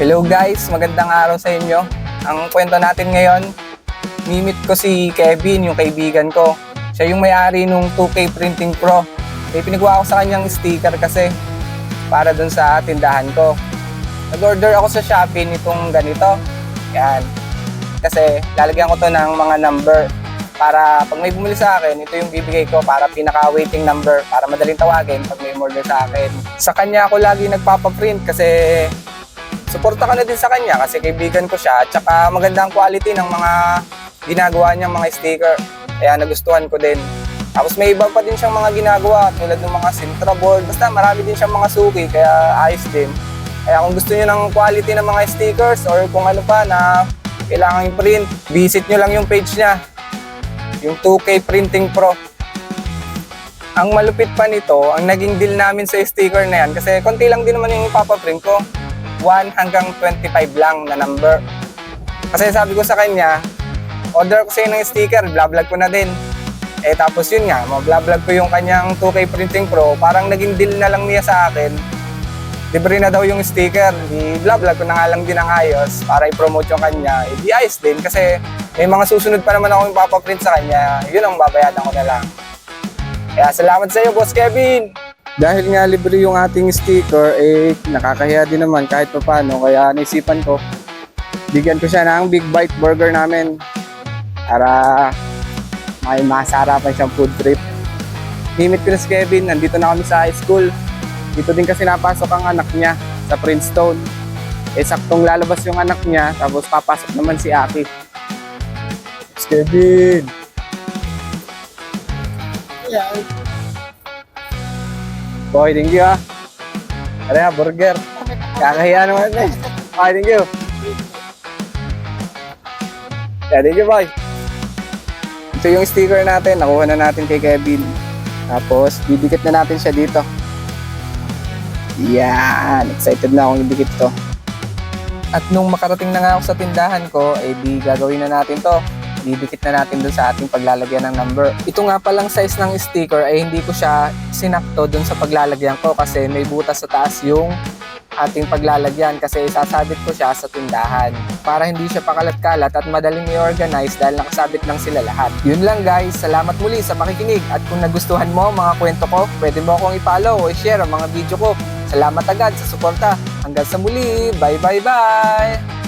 Hello guys, magandang araw sa inyo. Ang kwento natin ngayon, mimit ko si Kevin, yung kaibigan ko. Siya yung may-ari nung 2K Printing Pro. May pinagawa ko sa kanyang sticker kasi para dun sa tindahan ko. Nag-order ako sa Shopee nitong ganito. Yan. Kasi lalagyan ko to ng mga number para pag may bumili sa akin, ito yung bibigay ko para pinaka-waiting number para madaling tawagin pag may order sa akin. Sa kanya ako lagi nagpapaprint kasi suporta ka na din sa kanya kasi kaibigan ko siya at saka maganda ang quality ng mga ginagawa niyang mga sticker. Kaya nagustuhan ko din. Tapos may iba pa din siyang mga ginagawa tulad ng mga Sintra board. Basta marami din siyang mga suki kaya ayos din. Kaya kung gusto niyo ng quality ng mga stickers or kung ano pa na kailangan i-print, visit niyo lang yung page niya. Yung 2K Printing Pro. Ang malupit pa nito, ang naging deal namin sa sticker na yan kasi konti lang din naman yung ipapaprint ko. 1 hanggang 25 lang na number. Kasi sabi ko sa kanya, order ko sa'yo ng sticker, vlog ko na din. Eh tapos yun nga, vlog ko yung kanyang 2K Printing Pro, parang naging deal na lang niya sa akin. Libre na daw yung sticker, i-vlog ko na nga lang din ang ayos para i-promote yung kanya. Eh di ayos din kasi may mga susunod pa naman ako yung papaprint sa kanya, yun ang babayadan ko na lang. Kaya salamat sa iyo, Boss Kevin! Dahil nga libre yung ating sticker, eh nakakahiya din naman kahit pa paano. Kaya naisipan ko, bigyan ko siya ng Big Bite Burger namin para may masarapan siyang food trip. Himit ko Kevin, nandito na kami sa high school. Dito din kasi napasok ang anak niya sa Princeton. Eh saktong lalabas yung anak niya, tapos papasok naman si Aki. Kevin! Boy, thank you ah. Tara, burger. Kakahiya naman eh. Okay, thank you. Yeah, thank you, boy. Ito yung sticker natin. Nakuha na natin kay Kevin. Tapos, didikit na natin siya dito. Yan. Excited na akong idikit to. At nung makarating na nga ako sa tindahan ko, eh di gagawin na natin to. Didikit na natin dun sa ating paglalagyan ng number. Ito nga palang size ng sticker ay hindi ko siya sinakto dun sa paglalagyan ko kasi may butas sa taas yung ating paglalagyan kasi isasabit ko siya sa tindahan para hindi siya pakalat-kalat at madaling i-organize dahil nakasabit lang sila lahat. Yun lang guys, salamat muli sa makikinig at kung nagustuhan mo mga kwento ko, pwede mo akong i-follow o i-share ang mga video ko. Salamat agad sa suporta. Hanggang sa muli, bye bye bye!